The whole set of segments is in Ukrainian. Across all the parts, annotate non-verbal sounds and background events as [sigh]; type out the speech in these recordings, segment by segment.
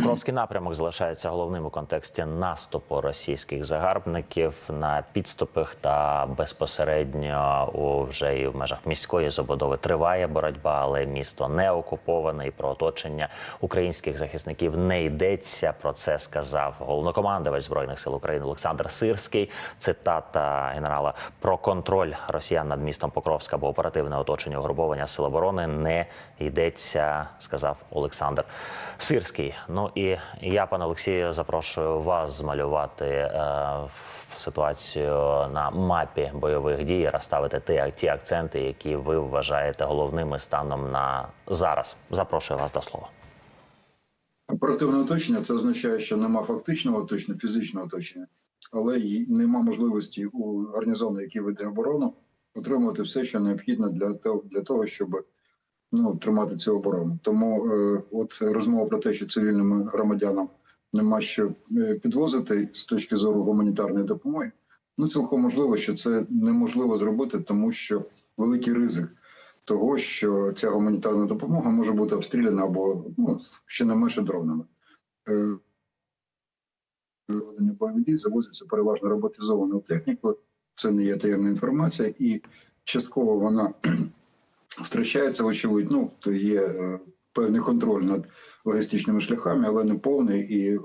Покровський напрямок залишається головним у контексті наступу російських загарбників на підступах та безпосередньо у вже і в межах міської забудови триває боротьба, але місто не окуповане і про оточення українських захисників не йдеться. Про це сказав головнокомандувач збройних сил України Олександр Сирський. Цитата генерала про контроль росіян над містом Покровська або оперативне оточення угрупування сил оборони не йдеться, сказав Олександр Сирський. Ну і я, пане Олексію, запрошую вас змалювати е, ситуацію на мапі бойових дій, розставити ті, ті акценти, які ви вважаєте головними станом на зараз. Запрошую вас до слова. Оперативне оточення це означає, що нема фактичного оточення, фізичного оточення, але й нема можливості у гарнізону, який веде оборону, отримувати все, що необхідно для того, для того щоб ну, тримати цю оборону. Тому е, от розмова про те, що цивільним громадянам нема що е, підвозити з точки зору гуманітарної допомоги. Ну, цілком можливо, що це неможливо зробити, тому що великий ризик того, що ця гуманітарна допомога може бути обстріляна або ну, ще не менше дронами. Е, завозиться переважно роботизованою технікою. Це не є таємна інформація, і частково вона втрачається, очевидь. Ну, то є е, певний контроль над логістичними шляхами, але не повний. І е,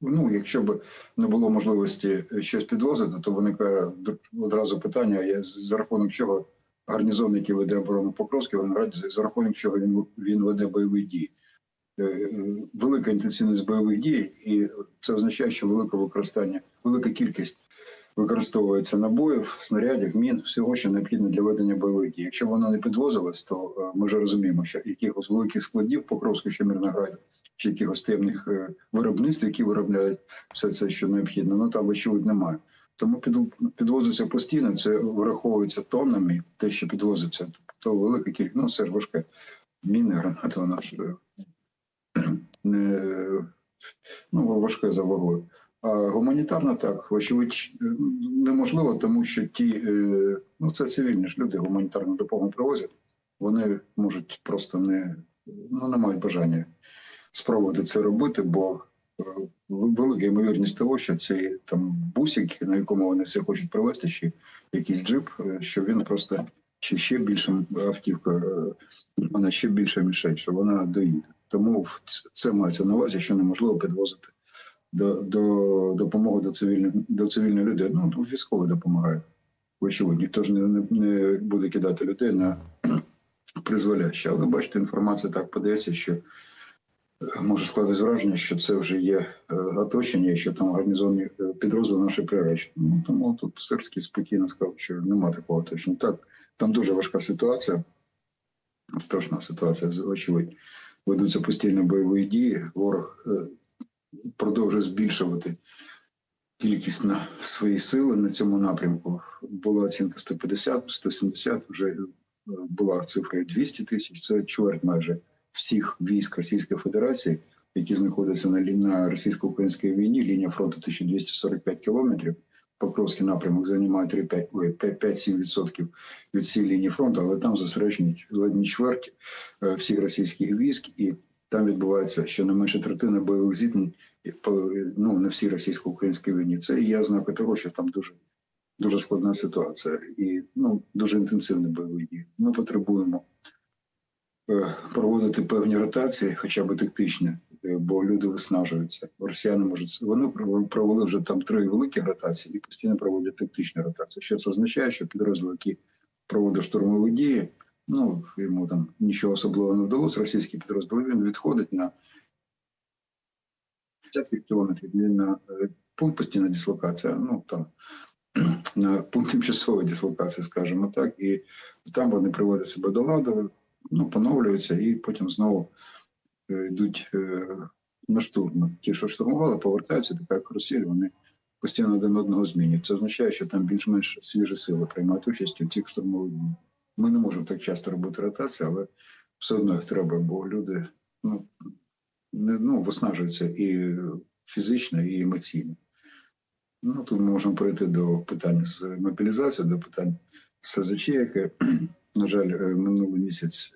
ну, якщо б не було можливості щось підвозити, то виникає одразу питання: за рахунок чого гарнізон, який веде оборону Покровський, Винограді, за рахунок чого він, він веде бойові дії. Е, Велика інтенсивність бойових дій, і це означає, що велике використання, велика кількість використовується набоїв, снарядів, мін, всього, що необхідно для ведення бойових дій. Якщо воно не підвозилось, то е, ми вже розуміємо, що якихось великих складів Покровську чи Мирнограді, чи якихось темних е, виробництв, які виробляють все це, що необхідно, ну там очевидь немає. Тому підвозиться постійно, це враховується тоннами, те, що підвозиться, то велика кількість, ну все ж важке. Міни, гранати, вона ж е, [clears throat] не ну, важке за вагою. А гуманітарна так, вочевидь, неможливо, тому що ті, е, ну це цивільні ж люди, гуманітарну допомогу привозять, вони можуть просто не ну, не мають бажання спробувати це робити, бо е, велика ймовірність того, що цей там бусик, на якому вони все хочуть привезти, чи якийсь джип, е, що він просто чи ще більше автівка, вона ще більше мішать, що вона доїде. Тому це мається на увазі, що неможливо підвозити до до допомоги до цивільних до цивільної людей. Ну військові допомагають. Очевидь, ніхто ж не, не, буде кидати людей на [clears throat] призволяще. Але бачите, інформація так подається, що може складатись враження, що це вже є е, оточення, що там гарнізонні е, підрозділи наші приречені. Ну тому тут Сирський спокійно сказав, що нема такого оточення. Так, там дуже важка ситуація, страшна ситуація, очевидь. Ведуться постійно бойові дії. Ворог е, продовжує збільшувати кількість на свої сили на цьому напрямку. Була оцінка 150, 170, вже була цифра 200 тисяч. Це чверть майже всіх військ Російської Федерації, які знаходяться на на російсько-українській війні. Лінія фронту 1245 кілометрів. Покровський напрямок займає 5-7% від всієї лінії фронту, але там зосереджені ледь чверть всіх російських військ, і там відбувається щонайменше третина бойових зіткнень ну, на всій російсько-українській війні. Це і є ознака того, що там дуже дуже складна ситуація і ну, дуже інтенсивні бойові дії. Ми потребуємо е, проводити певні ротації, хоча б тактичні, е, бо люди виснажуються. Росіяни можуть вони провели вже там три великі ротації і постійно проводять тактичні ротації. Що це означає, що підрозділ, який проводив штурмові дії, ну йому там нічого особливого не вдалося. Російський підрозділ він відходить на десятків кілометрів він на е, пункт постійна дислокація. Ну там [clears throat] на пункт тимчасової дислокації, скажімо так, і там вони приводять себе до ладу, ну поновлюються і потім знову е, йдуть е, на штурм. Ті, що штурмували, повертаються, така Росія, вони постійно один одного змінюють. Це означає, що там більш-менш свіжі сили приймають участь у цих штурмових. Ми не можемо так часто робити ротації, але все одно їх треба, бо люди ну, не ну, виснажуються і фізично, і емоційно. Ну, Тут ми можемо перейти до питань з мобілізацією, до питань СЗЧ, яке, [clears throat] на жаль, минулий місяць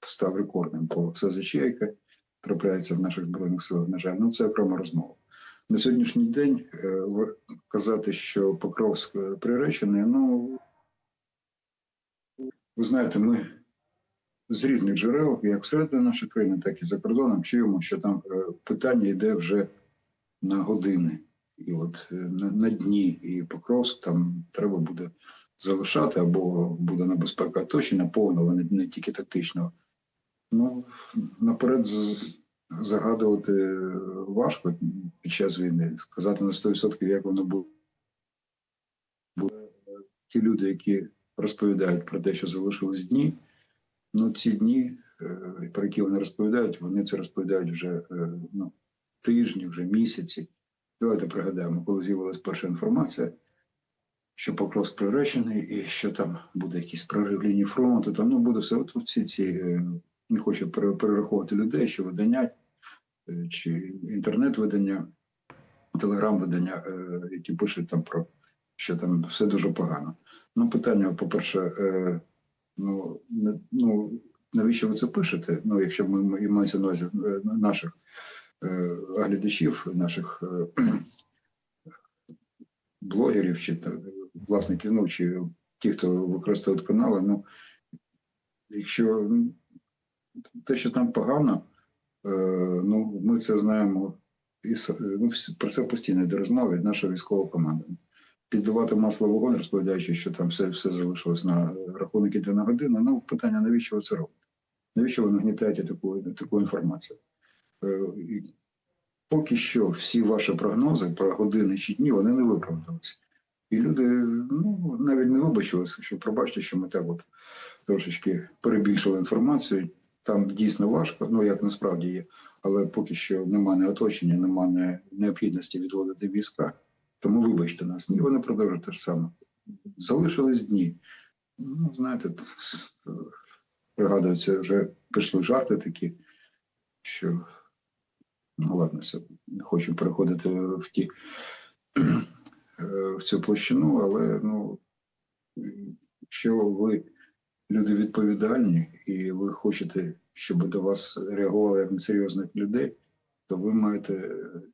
став рекордним по СЗЧ, яке трапляється в наших збройних силах. На жаль, ну це окрема розмова. На сьогоднішній день е, казати, що Покровськ е, приречений, ну ви знаєте, ми з різних джерел, як всередині нашої країни, так і за кордоном, чуємо, що там е, питання йде вже на години. І от е, на, на дні і Покровськ там треба буде залишати або буде небезпека оточення повного, не, не тільки тактичного. Ну, наперед загадувати важко під час війни, сказати на 100% як воно буде. Бо ті люди, які розповідають про те, що залишились дні, ну ці дні, е, про які вони розповідають, вони це розповідають вже е, ну, тижні, вже місяці. Давайте пригадаємо, коли з'явилася перша інформація, що Покровськ приречений, і що там буде якийсь прорив лінії фронту, там ну буде все. От всі ці е, не хочу перераховувати людей, що видання чи інтернет-видання, телеграм-видання, які пишуть там про що там все дуже погано. Ну, питання, по-перше, е, ну, не- ну навіщо ви це пишете? Ну, якщо ми і мається на увазі е, наших е, глядачів, наших е, блогерів чи та, власників, ну чи ті, хто використовують канали, ну якщо ну, те, що там погано, е, ну ми це знаємо і ну, про це постійно йде розмова від нашого військового командування. Підливати масло вогонь, розповідаючи, що там все, все залишилось на рахунок іде на годину. Ну, питання, навіщо ви це робите? Навіщо ви нагнітаєте таку, таку інформацію? Е, і поки що всі ваші прогнози про години чи дні вони не виправдалися. І люди ну, навіть не вибачилися, що пробачте, що ми так от трошечки перебільшили інформацію. Там дійсно важко, ну як насправді є, але поки що немає оточення, немає необхідності відводити війська. Тому вибачте нас. Ні, вони продовжують те ж саме. Залишились дні. Ну, знаєте, е, пригадується, вже пішли жарти такі, що ну ладно, все, не хочу переходити в ті е, в цю площину, але ну, якщо ви люди відповідальні і ви хочете, щоб до вас реагували як на серйозних людей, то ви маєте,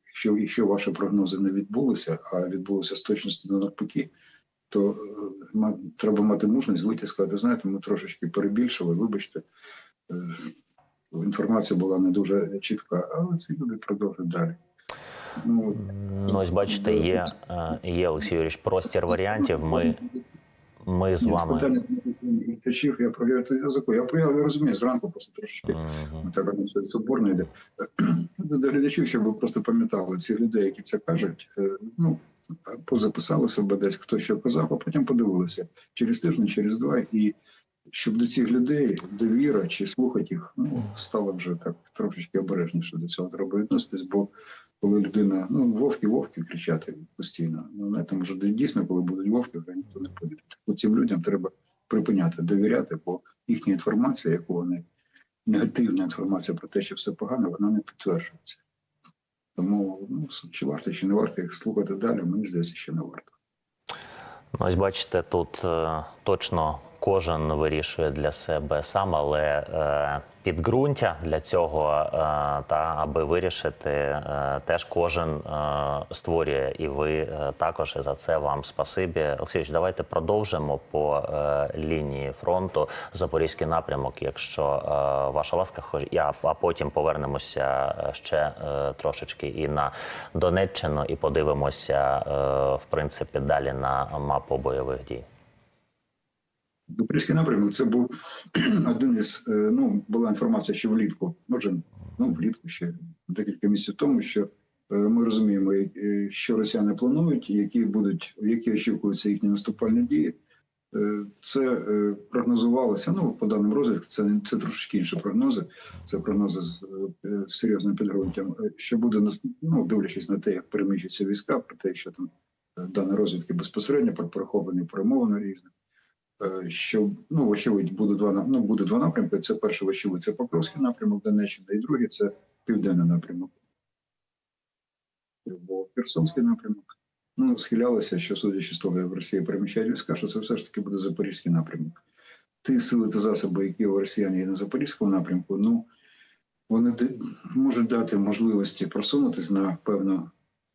якщо, якщо ваші прогнози не відбулися, а відбулися з точністю до навпаки, то е, ма- треба мати мужність вийти і сказати, знаєте, ми трошечки перебільшили, вибачте, е, інформація була не дуже чітка, але ці люди продовжують далі. Ну, Ну, ось бачите, є, е, є Олексій Юрійович, простір варіантів. Ми, ми з вами. Глядачів, я про язику. Я, я розумію, зранку просто трошки Мгм. так воно все соборно йде. До глядачів, щоб ви просто пам'ятали, ці людей, які це кажуть, е, ну, позаписали себе десь, хто що казав, а потім подивилися через тиждень, через два, і щоб до цих людей довіра чи слухати їх, ну, стало вже так трошечки обережніше до цього треба відноситись, бо коли людина, ну, вовки, вовки кричати постійно. Ну, знаєте, може, дійсно, коли будуть вовки, вже ніхто не повірить. Цим людям треба припиняти довіряти, бо їхня інформація, яку вони негативна інформація про те, що все погано, вона не підтверджується. Тому ну, чи варто, чи не варто їх слухати далі, мені здається, що не варто. Ну, Ось бачите, тут е, точно кожен вирішує для себе сам, але е, підґрунтя для цього е, та аби вирішити, е, теж кожен створює, і ви також і за це вам спасибі. Олексійович, давайте продовжимо по лінії фронту Запорізький напрямок, якщо ваша ласка, хоч я а потім повернемося ще трошечки і на Донеччину, і подивимося, в принципі, далі на мапу бойових дій. Запорізький напрямок це був [clears throat] один із, е, ну, була інформація ще влітку, може, ну, влітку ще декілька місяців тому, що е, ми розуміємо, е, що росіяни планують, які будуть, які очікуються їхні наступальні дії. Це прогнозувалося. Ну, по даним розвідки, це, це трошки інші прогнози. Це прогнози з серйозним підґрунтям. Що буде ну, дивлячись на те, як переміщуються війська, про те, що там дані розвідки безпосередньо про перехоплені перемовини різних. Е, Що ну вочевидь буде два ну, буде два напрямки. Це перший вочевидь, це Покровський напрямок Донеччина, і другий це південний напрямок. Бо Херсонський напрямок ну схилялося, що судячи з того, як в Росії переміщають війська, що це все ж таки буде Запорізький напрямок. Ті сили та засоби, які у росіян є на Запорізькому напрямку, ну вони можуть дати можливості просунутись на певну,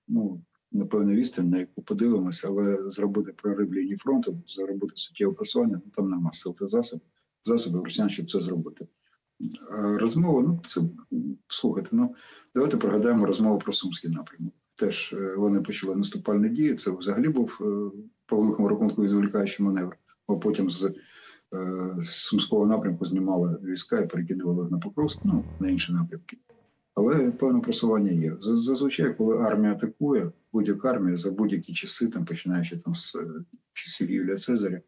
ну, на певну відстань, на яку подивимося, але зробити прорив лінії фронту, зробити суттєве просування, ну, там нема сил та засоб, засобів росіян, щоб це зробити. Розмова, ну це слухайте, ну давайте пригадаємо розмову про Сумський напрямок. Теж е, вони почали наступальні дії. Це взагалі був е, по великому рахунку відволікаючий маневр. А потім з, е, з Сумського напрямку знімали війська і перекидували на Покровськ, ну на інші напрямки. Але певне просування є. Зазвичай, коли армія атакує, будь-яка армія за будь-які часи, там починаючи там з е, часів Юлія Цезаря,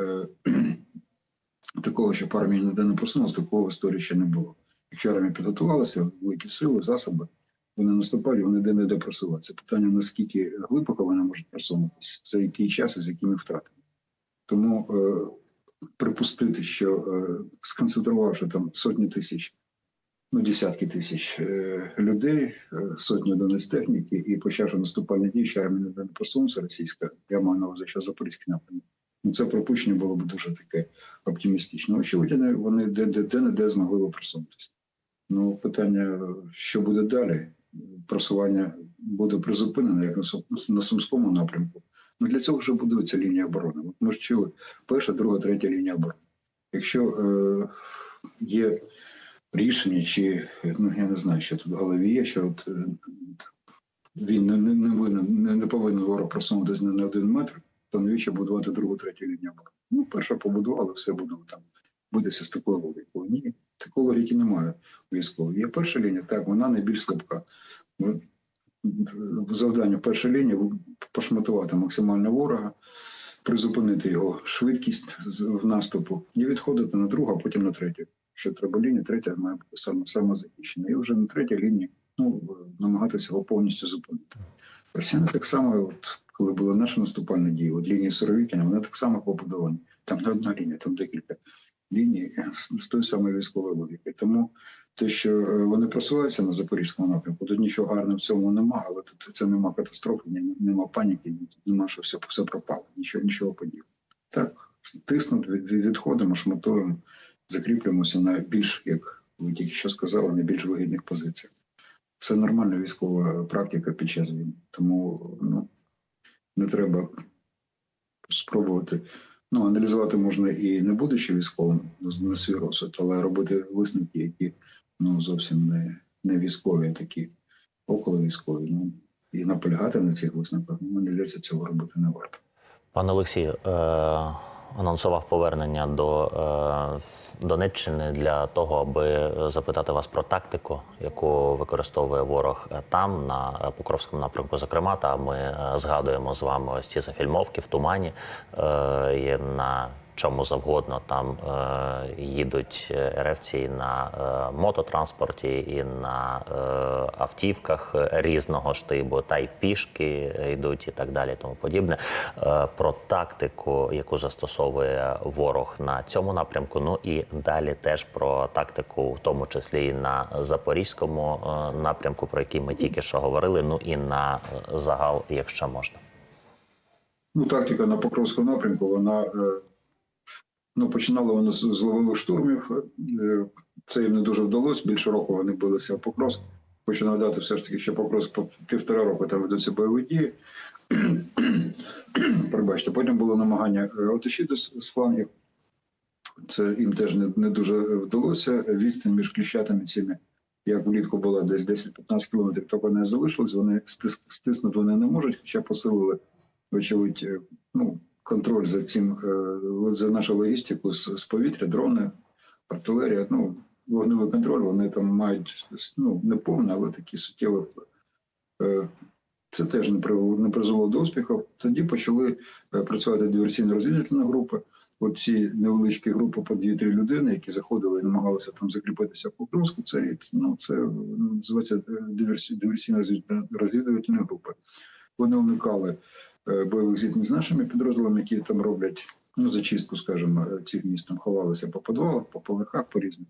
е, [clears throat] такого, щоб армія ніде не просунулася, такого в історії ще не було. Якщо армія підготувалася, великі сили, засоби, вони наступають, вони де не де просуватися. Питання наскільки глибоко вони можуть просунутися, за який час і з якими втратами. Тому е, припустити, що е, сконцентрувавши там сотні тисяч, ну десятки тисяч е, людей, е, сотні одиниць техніки і почавши наступальні дії, що армія не просунувся російська, я маю на увазі, що Запорізький напрямок. Ну, це пропущення було б дуже таке оптимістично. Очевидно, вони де, де, де не де змогли б просунутися. Ну, питання, що буде далі? Просування буде призупинено, як на Сумському напрямку. Ну для цього вже будується лінія оборони. От ми ж чули перша, друга, третя лінія оборони. Якщо е, є рішення, чи ну я не знаю, що тут в голові є, що от е, він не, не, не, не, не повинен ворог просунутися на один метр, то навіщо будувати другу, третю лінію? Ну, перша побудували, все будемо там битися з такою логікою. Ні, такої логіки немає у. Є перша лінія, так, вона найбільш слабка. Завдання першої лінії пошматувати максимально ворога, призупинити його швидкість в наступу і відходити на другу, а потім на третю. Що треба лінія, третя має бути саме, саме захищена. І вже на третій лінії ну, намагатися його повністю зупинити. Росіяни так само, от, коли були наші наступальні дії, от лінії Суровікіна, вони так само побудовані. Там не одна лінія, там декілька ліній з, тої самої військової логіки. Тому те, що е, вони просуваються на запорізькому напрямку, тут нічого гарного в цьому немає, але тут це нема катастрофи, нема паніки, нема що все, все пропало, нічого, нічого подібного. Так, тиснуть, від- відходимо, шматуємо, закріплюємося на більш, як ви тільки що сказали, на більш вигідних позиціях. Це нормальна військова практика під час війни. Тому ну, не треба спробувати. Ну, аналізувати можна і не будучи військовим на- на свій розсуд, але робити висновки, які ну, зовсім не, не військові, а такі около військові. Ну, і наполягати на цих висновках, ну, мені здається, цього робити не варто. Пане Олексію, е, анонсував повернення до е, Донеччини для того, аби запитати вас про тактику, яку використовує ворог там, на Покровському напрямку. Зокрема, та ми е, згадуємо з вами ось ці зафільмовки в тумані. Е, на чому завгодно там е, їдуть РФці і на е, мототранспорті, і на е, автівках різного штибу, та й пішки йдуть і так далі, тому подібне. Е, про тактику, яку застосовує ворог на цьому напрямку. Ну і далі теж про тактику, в тому числі і на запорізькому е, напрямку, про який ми тільки що говорили. Ну і на е, загал, якщо можна. Ну, тактика на Покровському напрямку, вона е, ну, починала вона з, ловових штурмів. Е, Це їм не дуже вдалося. Більше року вони билися в Покровськ. Хочу нагадати все ж таки, що Покровськ по півтора року там ведуться бойові дії. [clears throat] Пробачте, потім було намагання е, оточити з, флангів. Це їм теж не, не дуже вдалося. Відстань між кліщатами цими, як влітку була десь 10-15 кілометрів, то вони залишились. Вони стис, стиснути вони не можуть, хоча посилили вочевидь, е, ну, контроль за цим, е, за нашу логістику з, повітря, дрони, артилерія, ну, вогневий контроль, вони там мають ну, не повний, але такі суттєві вплив. Е, Це теж не призвело до успіхів. Тоді почали е, працювати диверсійно-розвідувальні групи. Оці невеличкі групи по 2-3 людини, які заходили і намагалися там закріпитися в Покровську, це, ну, це називається е, диверсі- диверсійно-розвідувальні групи. Вони уникали бойових зіткнень з нашими підрозділами, які там роблять ну, зачистку, скажімо, е, цих міст там ховалися по підвалах, по поверхах, по різним.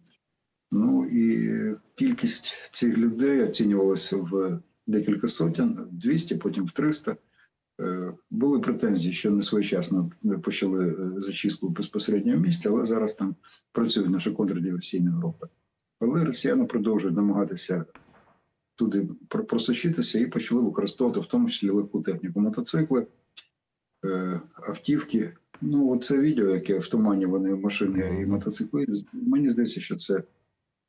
Ну і кількість цих людей оцінювалася в декілька сотень, в 200, потім в 300. Е, Були претензії, що не своєчасно почали е, зачистку безпосередньо в місті, але зараз там працюють наші контрдиверсійні групи. Але росіяни продовжують намагатися туди про- просочитися і почали використовувати в тому числі легку техніку. Мотоцикли, е, автівки. Ну, це відео, яке в тумані вони машини і мотоцикли. Мені здається, що це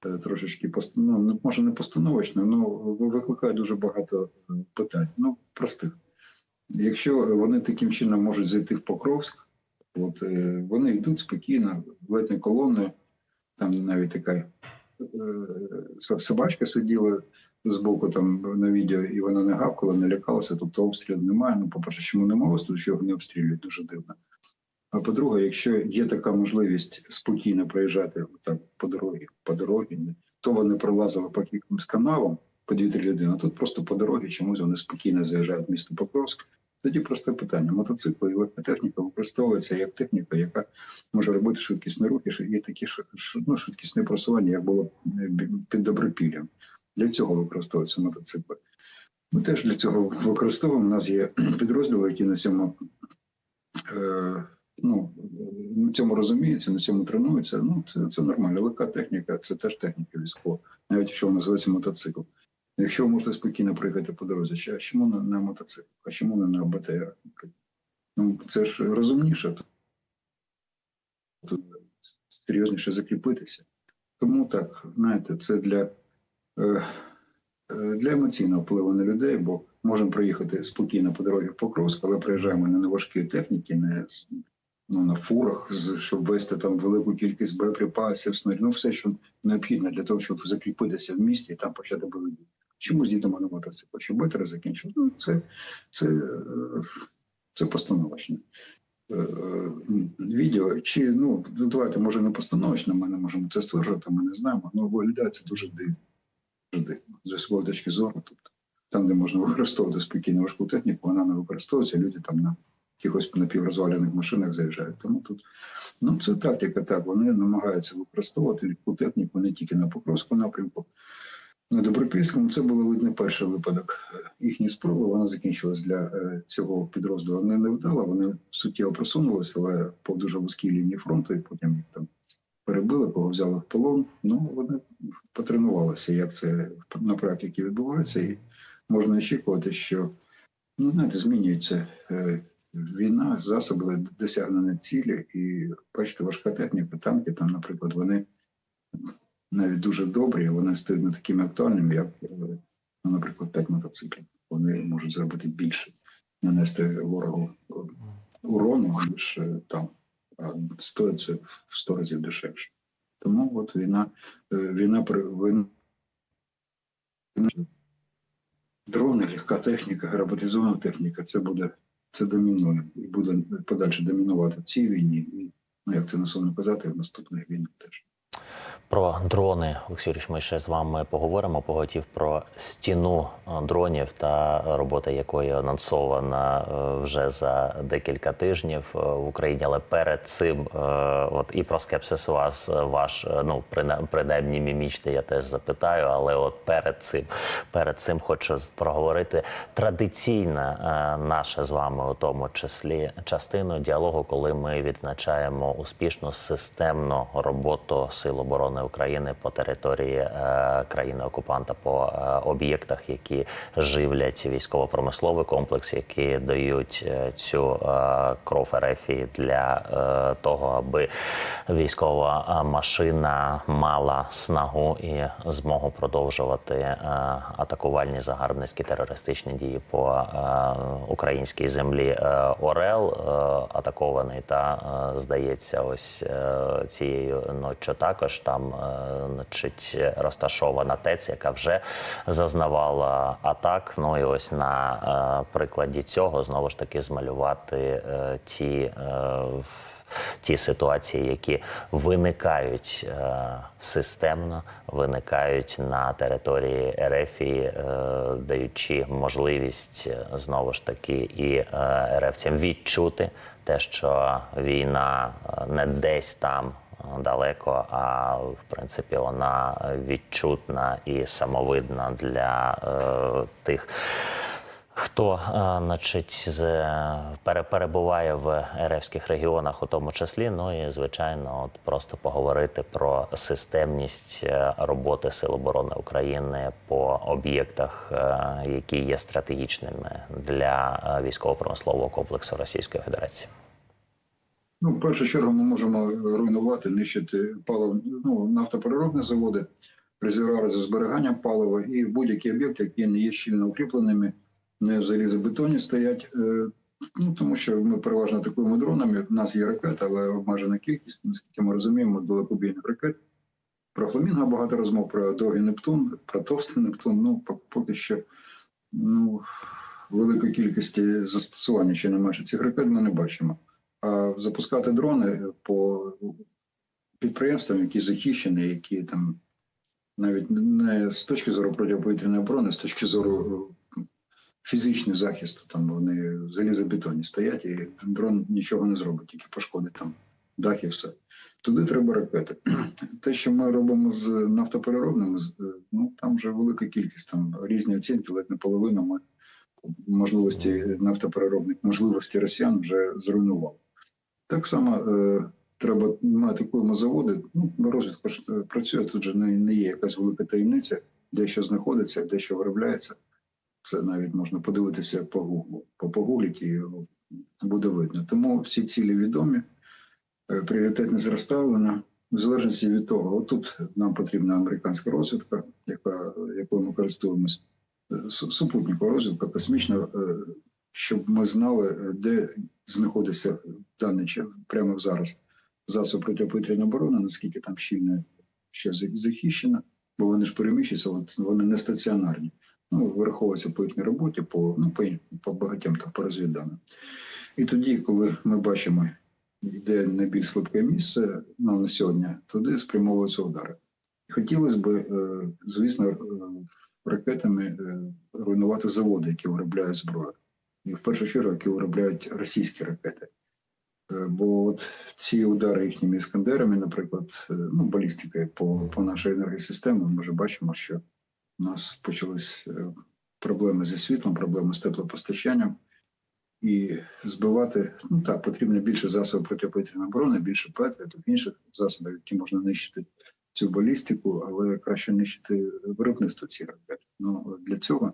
е, трошечки ну, може не постановочно, але викликає дуже багато е, питань. Ну, простих. Якщо вони таким чином можуть зайти в Покровськ, от вони йдуть спокійно, ледь не колоною, там навіть така собачка сиділа збоку там на відео, і вона не гавкала, не лякалася, тобто обстрілів немає. Ну, по-перше, чому немає обстрілу, що його не обстрілюють, дуже дивно. А по-друге, якщо є така можливість спокійно проїжджати так по дорозі, по дорозі, то вони пролазили по якимось каналам по дві-три людини, а тут просто по дорозі чомусь вони спокійно заїжджають в місто Покровськ. Тоді просте питання. Мотоцикли і легкотехніка використовується як техніка, яка може робити швидкісні рухи і такі ну, швидкісне просування, як було під добропіллям. Для цього використовуються мотоцикли. Ми теж для цього використовуємо. У нас є [clears throat] підрозділи, які на цьому, е, ну, на цьому розуміються, на цьому тренуються. Ну, це, це нормально. Легка техніка це теж техніка військова, навіть якщо вона називається мотоцикл. Якщо ви можете спокійно проїхати по дорозі, а чому на, на мотоцикл? А чому не на БТР? Ну, це ж розумніше. Тут серйозніше закріпитися. Тому так, знаєте, це для, для емоційного впливу на людей, бо можемо проїхати спокійно по дорозі в Покровськ, але приїжджаємо не на важкій техніці, не ну, на фурах, щоб вести там велику кількість боєприпасів, снарядів, ну все, що необхідно для того, щоб закріпитися в місті і там почати бойові. Чому з'їдемо на мотоцикл? Щоб битери закінчили? Ну, це, це, е, це постановочне. Е, е, Відео, чи ну давайте, може не постановочно, ми не можемо це стверджувати, ми не знаємо, але виглядає це дуже дивно. Дуже дивно. З військової точки зору, тобто там, де можна використовувати спокійно важку техніку, вона не використовується, люди там на якихось напіврозвалених машинах заїжджають. Тому тут ну це тактика, так. Вони намагаються використовувати легку техніку не тільки на Покровському напрямку, на Добропільському. Це було видно перший випадок їхні спроби. Вона закінчилась для е, цього підрозділу не невдало. Вони суттєво просунулися, але по дуже вузькій лінії фронту, і потім їх там перебили, кого взяли в полон. Ну вони потренувалися, як це на практиці відбувається, і можна очікувати, що ну знаєте, змінюється е, війна, засоби для досягнення цілі, і бачите, важка техніка, танки там, наприклад, вони навіть дуже добрі, вони стають не такими актуальними, як, е, ну, наприклад, 5 мотоциклів. Вони можуть зробити більше, нанести ворогу е, урону, ніж там. А стоїть в 100 разів дешевше. Тому от війна, е, війна війна, дрони, легка техніка, роботизована техніка, це буде це домінує і буде подальше домінувати в цій війні, і ну як це насовно казати, в наступних війнах теж. Про дрони, Олексій Юрійович, ми ще з вами поговоримо. Поготів про стіну е, дронів та робота якої анонсована е, вже за декілька тижнів е, в Україні. Але перед цим, от і про скепсис вас ваш ну прина- принаймні мімічний, я теж запитаю. Але от перед цим, перед цим хочу проговорити традиційне е, наше з вами у тому числі частину діалогу, коли ми відзначаємо успішну системну роботу Сил оборони України по території е, країни-окупанта, по е, об'єктах, які живлять військово-промисловий комплекс, які дають е, цю кров РФ для того, аби військова машина мала снагу і змогу продовжувати атакувальні загарбницькі терористичні дії по українській землі. Орел атакований та здається, ось цією ночі також там е, значить, розташована ТЕЦ, яка вже зазнавала атак. Ну і ось на е, прикладі цього знову ж таки змалювати е, ті. Ті ситуації, які виникають системно, виникають на території РФ, даючи можливість знову ж таки і е, РФцям відчути те, що війна не десь там далеко, а в принципі вона відчутна і самовидна для е, тих Хто е, значить, перебуває в РФських регіонах, у тому числі, ну і звичайно, от просто поговорити про системність е, роботи Сил оборони України по об'єктах, е, які є стратегічними для військово-промислового комплексу Російської Федерації. Ну, в першу чергу ми можемо руйнувати, нищити палив, ну, нафтопереробні заводи, резервуари за зберіганням палива і будь-які об'єкти, які не є щільно укріпленими, не в залізобетоні стоять. Е, Ну, тому що ми переважно атакуємо дронами. У нас є ракети, але обмежена кількість, наскільки ми розуміємо, далекобійних ракет. Про фламінго багато розмов, про довгий Нептун, про товстий Нептун. Ну, поки що ну, великої кількості застосування ще немає цих ракет ми не бачимо. Запускати дрони по підприємствам, які захищені, які там навіть не з точки зору протиповітряної оборони, з точки зору е, фізичного захисту, там вони залізобетоні стоять, і дрон нічого не зробить, тільки пошкодить там дах і все. Туди треба ракети. [clears throat] Те, що ми робимо з нафтопереробними, е, ну там вже велика кількість, там різні оцінки, ледь не половина ми можливості нафтопереробних можливості росіян вже зруйнували. Так само е, треба, ми атакуємо заводи. Ну, розвідка ж е, працює, тут же не, не є якась велика таємниця, де що знаходиться, де що виробляється. Це навіть можна подивитися по гуглу, по погугліті і буде видно. Тому всі цілі відомі, е, пріоритетне розставлено. В залежності від того, отут нам потрібна американська розвідка, яка, якою ми користуємось, Е, супутникова розвідка, космічна, щоб ми знали, е, де знаходиться в даний час, прямо зараз засоб протиповітряної оборони, наскільки там щільно за- захищено, бо вони ж переміщуються, вони не стаціонарні. Ну, вираховується по їхній роботі, по, ну, по, по багатьом там, по розвідданим. І тоді, коли ми бачимо, де найбільш слабке місце ну, на сьогодні, туди спрямовуються удари. Хотілося б, е, звісно, е, ракетами руйнувати заводи, які виробляють зброю. І в першу чергу, які виробляють російські ракети. Е, Бо от ці удари їхніми іскандерами, наприклад, е, ну, балістикою по, по нашій енергосистемі, ми вже бачимо, що у нас почались е, проблеми зі світлом, проблеми з теплопостачанням. І збивати, ну так, потрібно більше засобів протиповітряної оборони, більше петлів, інших засобів, які можна нищити цю балістику, але краще нищити виробництво цих ракет. Ну для цього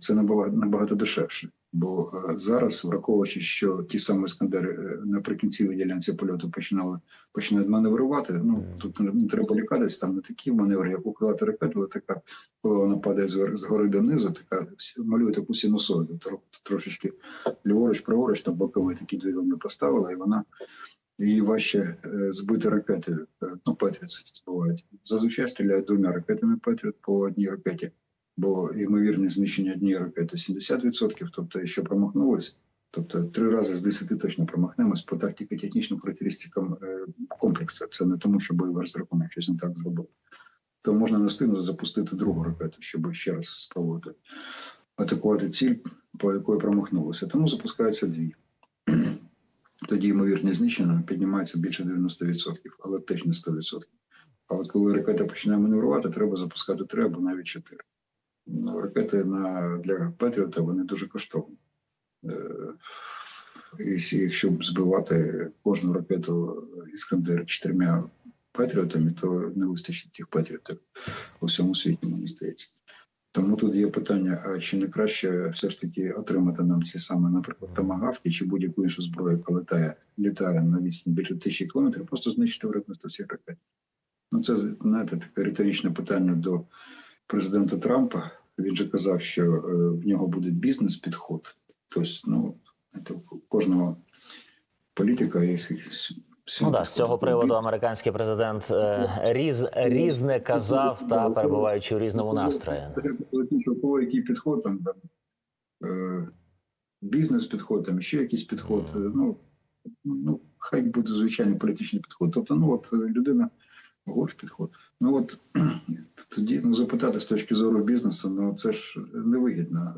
це набагато, набагато дешевше. Бо е, зараз, враховуючи, що ті самі іскандери е, наприкінці ділянці польоту починали починають маневрувати. Ну тут не, треба лякатись, там не такі маневри, як у крилати ракети, але така, коли вона падає згори, згори донизу, така малює таку синусоїду, трошечки ліворуч, праворуч, там боковий такий двигун не поставила, і вона її важче е, збити ракети. Ну, Петріот збивають. Зазвичай стріляють двома ракетами Петріот по одній ракеті, бо ймовірність знищення однієї ракети 70%, тобто, якщо промахнулись, тобто три рази з 10 точно промахнемось по тактико-технічним характеристикам е, комплексу. Це не тому, що бойовий розрахунок щось не так зробив. То можна не запустити другу ракету, щоб ще раз спробувати атакувати ціль, по якої промахнулося. Тому запускаються дві. [clears throat] Тоді ймовірність знищення піднімається більше 90%, але теж не 100%. А от коли ракета починає маневрувати, треба запускати три або навіть чотири. Ракети на, для Петріота вони дуже коштовні. Е, і якщо б збивати кожну ракету Іскандер чотирма Петріотами, то не вистачить тих Петріотів у всьому світі, мені здається. Тому тут є питання: а чи не краще все ж таки отримати нам ці саме, наприклад, тамагавки чи будь-яку іншу зброю, яка літає, літає на відстані більше тисячі кілометрів, просто знищити виробництво всіх ракет. Ну, це знаєте, таке риторичне питання до президента Трампа. Він же казав, що е, в нього буде бізнес-підход. Тобто, ну, у кожного політика є Ну да, з цього приводу американський президент е, різ, різне казав та перебуваючи у різному настрої. Кого який підход там, там е, бізнес-підход, там ще якийсь підход. е, Ну, ну, хай буде звичайний політичний підход. Тобто, ну от е, людина гольф підход. Ну от [clears throat] тоді ну, запитати з точки зору бізнесу, ну це ж невигідно.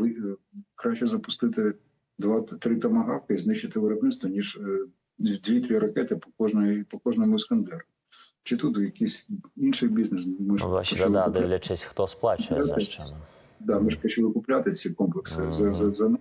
Е, е, Краще запустити два-три тамагавки і знищити виробництво, ніж е, дві-три ракети по кожної по кожному іскандеру. Чи тут якийсь інший бізнес? Ми ж Ну, бачите, почали да, дивлячись, хто сплачує за що. Да, ми ж почали купляти ці комплекси Мгм. за, за, за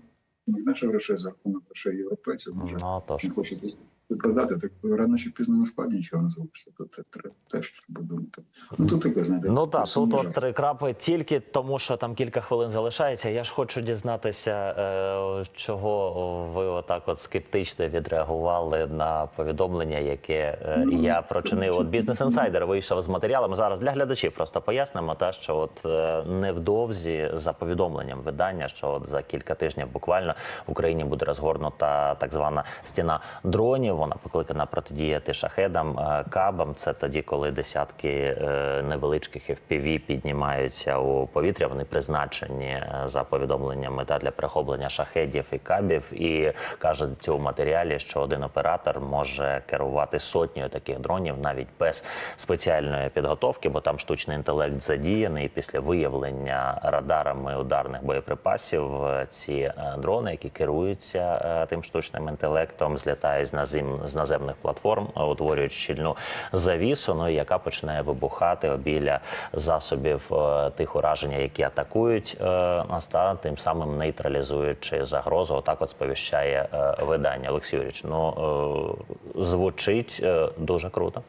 наші грошей, за рахунок грошей європейців. Може, Ну не хочуть продати, так рано чи пізно на складі нічого не залишиться. То це теж треба думати. Ну тут таке, знаєте, Ну так, тут от три крапи тільки тому, що там кілька хвилин залишається. Я ж хочу дізнатися, е, чого ви отак от скептично відреагували на повідомлення, яке е, Ну, я прочинив. От бізнес інсайдер вийшов з матеріалами. Зараз для глядачів просто пояснимо, та що от е, невдовзі за повідомленням видання, що от за кілька тижнів буквально в Україні буде розгорнута так звана стіна дронів. Вона покликана протидіяти шахедам, е, кабам. Це тоді, коли десятки е, невеличких FPV піднімаються у повітря. Вони призначені е, за повідомленнями та для перехоплення шахедів і кабів. І кажуть у матеріалі, що один оператор може керувати сотнею таких дронів навіть без спеціальної підготовки, бо там штучний інтелект задіяний. Після виявлення радарами ударних боєприпасів ці дрони, які керуються тим штучним інтелектом, злітають з назем з наземних платформ, утворюють щільну завісу, ну яка починає вибухати біля засобів е, тих ураження, які атакують е, нас, та тим самим нейтралізуючи загрозу. Отак от сповіщає е, видання. Олексій Юрійович, ну звучить дуже круто.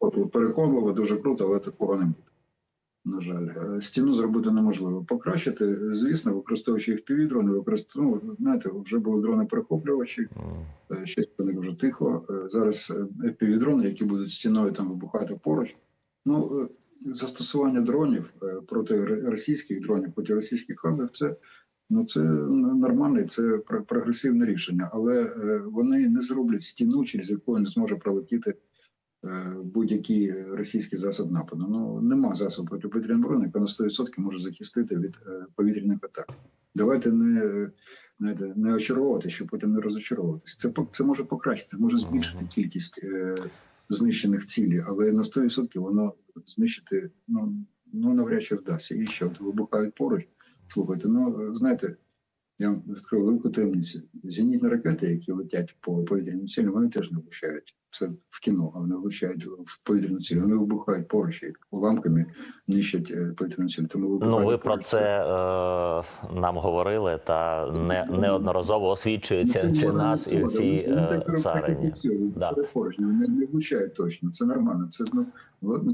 От, переконливо, дуже круто, але такого не буде. На жаль, Е, стіну зробити неможливо. Покращити, звісно, використовуючи FPV дрони, використовуємо, ну, знаєте, вже були дрони перехоплювачі, е, щось по них вже тихо. Е, Зараз FPV дрони, які будуть стіною там вибухати поруч. Ну, е, застосування дронів е, проти російських дронів, проти російських хабів, це ну це нормальне, це пр- прогресивне рішення, але е, вони не зроблять стіну, через яку не зможе пролетіти е, будь-який російський засіб нападу. Ну нема засобу протиповітряної оборони, яка на 100% може захистити від е, повітряних атак. Давайте не, е, знаєте, не очаровувати, щоб потім не розочаровуватися. Це це може покращити, може збільшити кількість е, знищених цілей, але на 100% воно знищити ну, ну навряд чи вдасться. І що вибухають поруч. Слухайте, ну е, знаєте, я вам відкрив велику таємницю. Зенітні ракети, які летять по повітряним цілям, вони теж не влучають. Це в кіно, а вони влучають в повітряну ціль. Вони вибухають поруч і уламками нищать е, повітряну ціль. Тому Ну, вибухають ви про це е, нам говорили та не, неодноразово освічується Ну, це нас і в цій е, царині. Да. вони не влучають точно. Це нормально. Це ну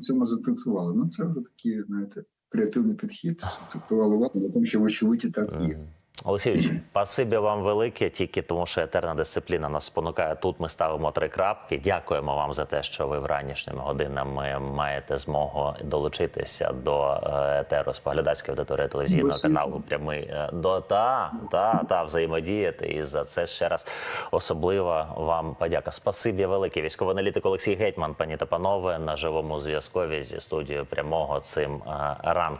цьому затактували. Ну це вже такий, знаєте, креативний підхід. Затактували увагу, тому що вочевидь так є. Мгм. Олексій, спасибі вам велике, тільки тому, що етерна дисципліна нас спонукає. Тут ми ставимо три крапки. Дякуємо вам за те, що ви в ранішніми годинами маєте змогу долучитися до е, етеру споглядацької аудиторії телевізійного каналу. Прямий е, до та, та, та взаємодіяти. І за це ще раз особлива вам подяка. Спасибі велике. Військовий аналітик Олексій Гетьман, пані та панове, на живому зв'язкові зі студією прямого цим е, ранком.